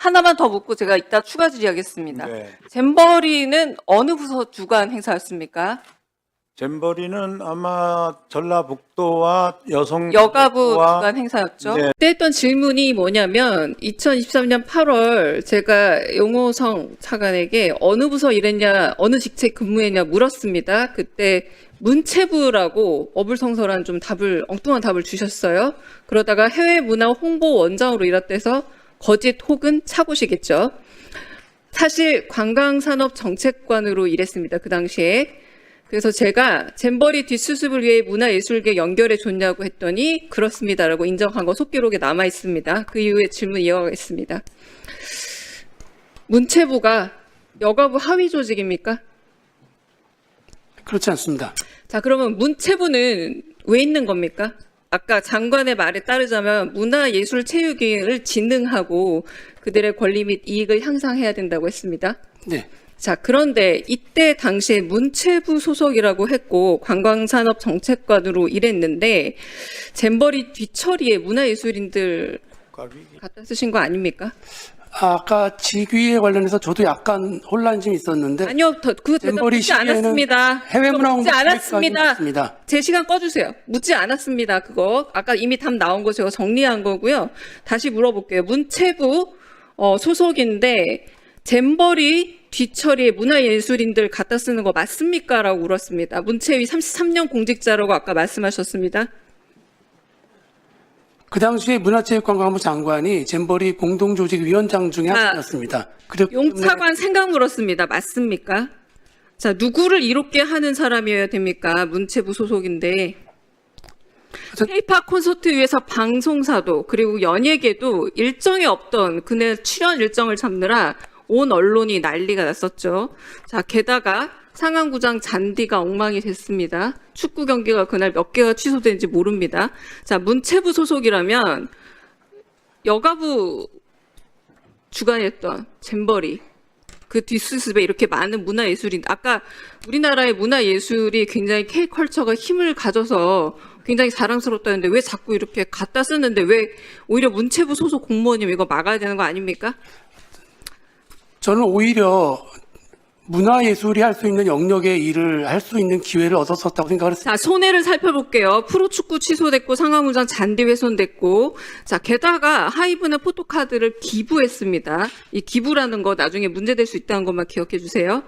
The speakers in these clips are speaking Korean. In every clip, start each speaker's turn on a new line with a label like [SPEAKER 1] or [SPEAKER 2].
[SPEAKER 1] 하나만 더 묻고 제가 이따 추가 질의하겠습니다.
[SPEAKER 2] 네.
[SPEAKER 1] 잼버리는 어느 부서 주관 행사였습니까?
[SPEAKER 2] 잼버리는 아마 전라북도와 여성
[SPEAKER 1] 여가부
[SPEAKER 2] 와-
[SPEAKER 1] 주관 행사였죠.
[SPEAKER 2] 네.
[SPEAKER 3] 그때 했던 질문이 뭐냐면 2023년 8월 제가 용호성 차관에게 어느 부서 일했냐 어느 직책 근무했냐 물었습니다. 그때 문체부라고 어불성설한 좀 답을 엉뚱한 답을 주셨어요. 그러다가 해외 문화 홍보 원장으로 일했대서 거짓 혹은 착오시겠죠. 사실 관광산업 정책관으로 일했습니다. 그 당시에. 그래서 제가 잼버리 뒷수습을 위해 문화예술계 연결해 줬냐고 했더니 그렇습니다라고 인정한 거 속기록에 남아 있습니다. 그 이후에 질문 이어가겠습니다. 문체부가 여가부 하위 조직입니까?
[SPEAKER 4] 그렇지 않습니다.
[SPEAKER 3] 자, 그러면 문체부는 왜 있는 겁니까? 아까 장관의 말에 따르자면 문화 예술 체육을 진흥하고 그들의 권리 및 이익을 향상해야 된다고 했습니다.
[SPEAKER 4] 네.
[SPEAKER 3] 자, 그런데 이때 당시에 문체부 소속이라고 했고 관광산업 정책관으로 일했는데 잼버리 뒤처리에 문화예술인들 갖다 쓰신 거 아닙니까?
[SPEAKER 4] 아까 직위에 관련해서 저도 약간 혼란이 좀 있었는데
[SPEAKER 3] 아니요, 더, 그 대답
[SPEAKER 4] 잼버리
[SPEAKER 3] 묻지
[SPEAKER 4] 시기에는
[SPEAKER 3] 않았습니다.
[SPEAKER 4] 해외 문화
[SPEAKER 3] 묻지 않았습니다.
[SPEAKER 4] 있습니다.
[SPEAKER 3] 제 시간 꺼주세요. 묻지 않았습니다. 그거 아까 이미 답 나온 거 제가 정리한 거고요. 다시 물어볼게요. 문체부 어, 소속인데 잼버리 뒤처리에 문화예술인들 갖다 쓰는 거 맞습니까?라고 물었습니다. 문체위 33년 공직자라고 아까 말씀하셨습니다.
[SPEAKER 4] 그 당시에 문화체육관광부 장관이 잼버리 공동조직위원장 중에 한
[SPEAKER 3] 아.
[SPEAKER 4] 그렇기 때문에
[SPEAKER 3] 용차관 생각 물었습니다. 맞습니까? 자, 누구를 이롭게 하는 사람이어야 됩니까? 문체부 소속인데.
[SPEAKER 4] 저-
[SPEAKER 3] 케이팝 콘서트 위에서 방송사도 그리고 연예계도 일정이 없던 그날 출연 일정을 잡느라 온 언론이 난리가 났었죠. 자, 게다가 상암구장 잔디가 엉망이 됐습니다. 축구 경기가 그날 몇 개가 취소된지 모릅니다. 자, 문체부 소속이라면 여가부 주관했던 잼버리 그 뒷수습에 이렇게 많은 문화예술인 아까 우리나라의 문화예술이 굉장히 K컬처가 힘을 가져서 굉장히 자랑스럽다는데 왜 자꾸 이렇게 갖다 쓰는데 왜 오히려 문체부 소속 공무원이면 이거 막아야 되는 거 아닙니까?
[SPEAKER 4] 저는 오히려 문화예술이 할 수 있는 영역의 일을 할 수 있는 기회를 얻었었다고 생각을 했습니다.
[SPEAKER 3] 자, 손해를 살펴볼게요. 프로축구 취소됐고 상암구장 잔디 훼손됐고 자, 게다가 하이브나 포토카드를 기부했습니다. 이 기부라는 거 나중에 문제될 수 있다는 것만 기억해 주세요.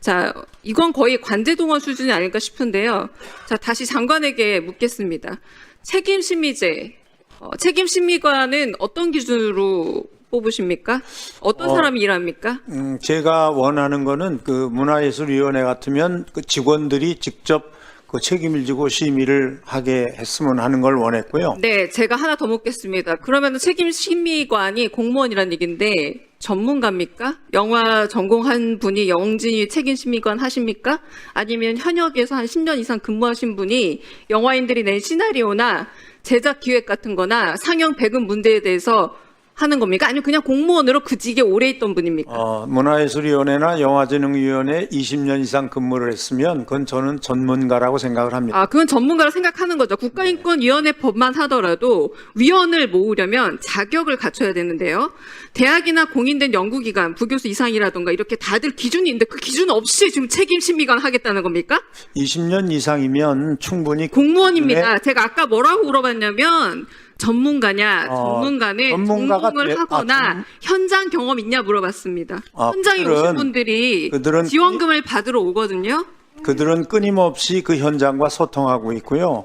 [SPEAKER 3] 자, 이건 거의 관제동원 수준이 아닐까 싶은데요. 자, 다시 장관에게 묻겠습니다. 책임 심의제, 어, 책임 심의관은 어떤 기준으로 뽑으십니까? 어떤
[SPEAKER 2] 어,
[SPEAKER 3] 사람이 일합니까?
[SPEAKER 2] 음, 제가 원하는 거는 그 문화예술위원회 같으면 그 직원들이 직접 그 책임을 지고 심의를 하게 했으면 하는 걸 원했고요.
[SPEAKER 3] 네, 제가 하나 더 묻겠습니다. 그러면 책임 심의관이 공무원이란 얘기인데 전문가입니까? 영화 전공한 분이 영진이 책임 심의관 하십니까? 아니면 현역에서 한 10년 이상 근무하신 분이 영화인들이 낸 시나리오나 제작 기획 같은 거나 상영 배급 문제에 대해서 하는 겁니까? 아니면 그냥 공무원으로 그 직에 오래 있던 분입니까?
[SPEAKER 2] 어, 문화예술위원회나 영화진흥위원회 20년 이상 근무를 했으면 그건 저는 전문가라고 생각을 합니다.
[SPEAKER 3] 아, 그건 전문가라 생각하는 거죠. 국가인권위원회 법만 하더라도 위원을 모으려면 자격을 갖춰야 되는데요. 대학이나 공인된 연구기관, 부교수 이상이라던가 이렇게 다들 기준이 있는데 그 기준 없이 지금 책임 심의관 하겠다는 겁니까?
[SPEAKER 2] 20년 이상이면 충분히
[SPEAKER 3] 공무원입니다. 제가 아까 뭐라고 물어봤냐면 전문가냐,
[SPEAKER 2] 어,
[SPEAKER 3] 전문가는
[SPEAKER 2] 전문가가
[SPEAKER 3] 전공을
[SPEAKER 2] 돼- 아,
[SPEAKER 3] 하거나
[SPEAKER 2] 전-
[SPEAKER 3] 현장 경험 있냐 물어봤습니다.
[SPEAKER 2] 아,
[SPEAKER 3] 현장에
[SPEAKER 2] 그들은-
[SPEAKER 3] 오신 분들이
[SPEAKER 2] 그들은
[SPEAKER 3] 지원금을 받으러 오거든요.
[SPEAKER 2] 그들은 끊임없이 그 현장과 소통하고 있고요.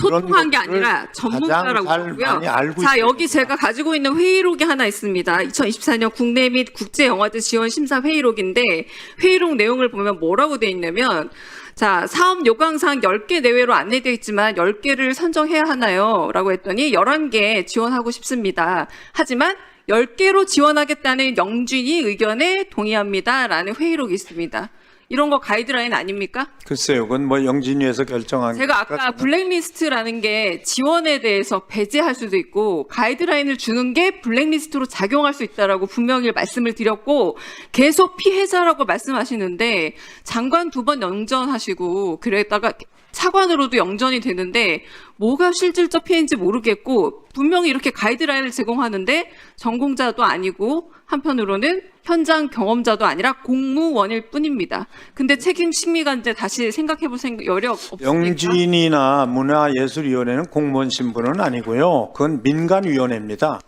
[SPEAKER 2] 그런
[SPEAKER 3] 소통한 게
[SPEAKER 2] 것들을
[SPEAKER 3] 아니라 전문가라고
[SPEAKER 2] 가장 잘
[SPEAKER 3] 하고요.
[SPEAKER 2] 많이 알고
[SPEAKER 3] 자,
[SPEAKER 2] 있습니다.
[SPEAKER 3] 여기 제가 가지고 있는 회의록이 하나 있습니다. 2024년 국내 및 국제 영화제 지원 심사 회의록인데 회의록 내용을 보면 뭐라고 돼 있냐면 자, 사업 요강상 10개 내외로 안내되어 있지만 10개를 선정해야 하나요? 라고 했더니 11개 지원하고 싶습니다. 하지만 10개로 지원하겠다는 영준이 의견에 동의합니다. 라는 회의록이 있습니다. 이런 거 가이드라인 아닙니까?
[SPEAKER 2] 글쎄요, 그건 뭐 영진위에서 결정한
[SPEAKER 3] 제가 아까 블랙리스트라는 게 지원에 대해서 배제할 수도 있고 가이드라인을 주는 게 블랙리스트로 작용할 수 있다라고 분명히 말씀을 드렸고 계속 피해자라고 말씀하시는데 장관 두 번 영전하시고 그랬다가 차관으로도 영전이 되는데 뭐가 실질적 피해인지 모르겠고 분명히 이렇게 가이드라인을 제공하는데 전공자도 아니고 한편으로는 현장 경험자도 아니라 공무원일 뿐입니다. 근데 책임 심의관제 다시 생각해 볼 생각 여력 없습니까?
[SPEAKER 2] 영진이나 문화예술위원회는 공무원 신분은 아니고요. 그건 민간위원회입니다.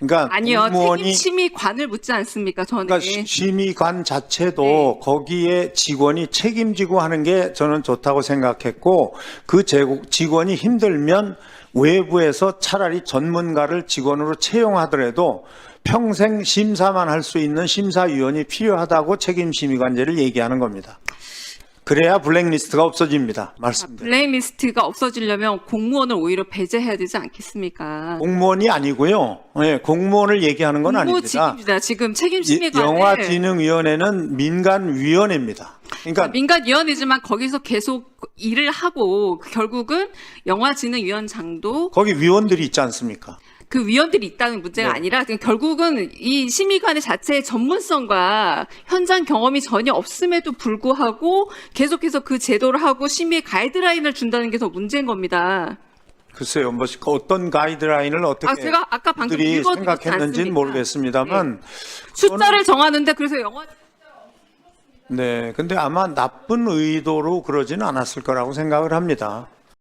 [SPEAKER 2] 그러니까
[SPEAKER 3] 아니요.
[SPEAKER 2] 공무원이
[SPEAKER 3] 책임 심의관을 묻지 않습니까? 저는
[SPEAKER 2] 그러니까 시- 심의관 자체도
[SPEAKER 3] 네.
[SPEAKER 2] 거기에 직원이 책임지고 하는 게 저는 좋다고 생각했고 그 제국- 직원이 힘들 면 외부에서 차라리 전문가를 직원으로 채용하더라도 평생 심사만 할 수 있는 심사위원이 필요하다고 책임심의관제를 얘기하는 겁니다. 그래야 블랙리스트가 없어집니다. 말씀드립니다.
[SPEAKER 3] 블랙리스트가 없어지려면 공무원을 오히려 배제해야 되지 않겠습니까?
[SPEAKER 2] 공무원이 아니고요. 예, 공무원을 얘기하는 건 아닙니다.
[SPEAKER 3] 공무직입니다. 지금 책임
[SPEAKER 2] 이-
[SPEAKER 3] 심의관을
[SPEAKER 2] 영화진흥위원회는 민간위원회입니다. 그러니까
[SPEAKER 3] 민간위원회지만 거기서 계속 일을 하고 결국은 영화진흥위원장도
[SPEAKER 2] 거기 위원들이 있지 않습니까?
[SPEAKER 3] 그 위원들이 있다는 문제가
[SPEAKER 2] 네.
[SPEAKER 3] 아니라 결국은 이 심의관의 자체의 전문성과 현장 경험이 전혀 없음에도 불구하고 계속해서 그 제도를 하고 심의 가이드라인을 준다는 게 더 문제인 겁니다.
[SPEAKER 2] 글쎄요, 뭐 어떤 가이드라인을 어떻게
[SPEAKER 3] 아, 제가 아까 방금
[SPEAKER 2] 생각했는지는
[SPEAKER 3] 않습니까? 네.
[SPEAKER 2] 모르겠습니다만,
[SPEAKER 3] 숫자를 정하는데 그래서 영화
[SPEAKER 2] 네, 근데 아마 나쁜 의도로 그러지는 않았을 거라고 생각을 합니다.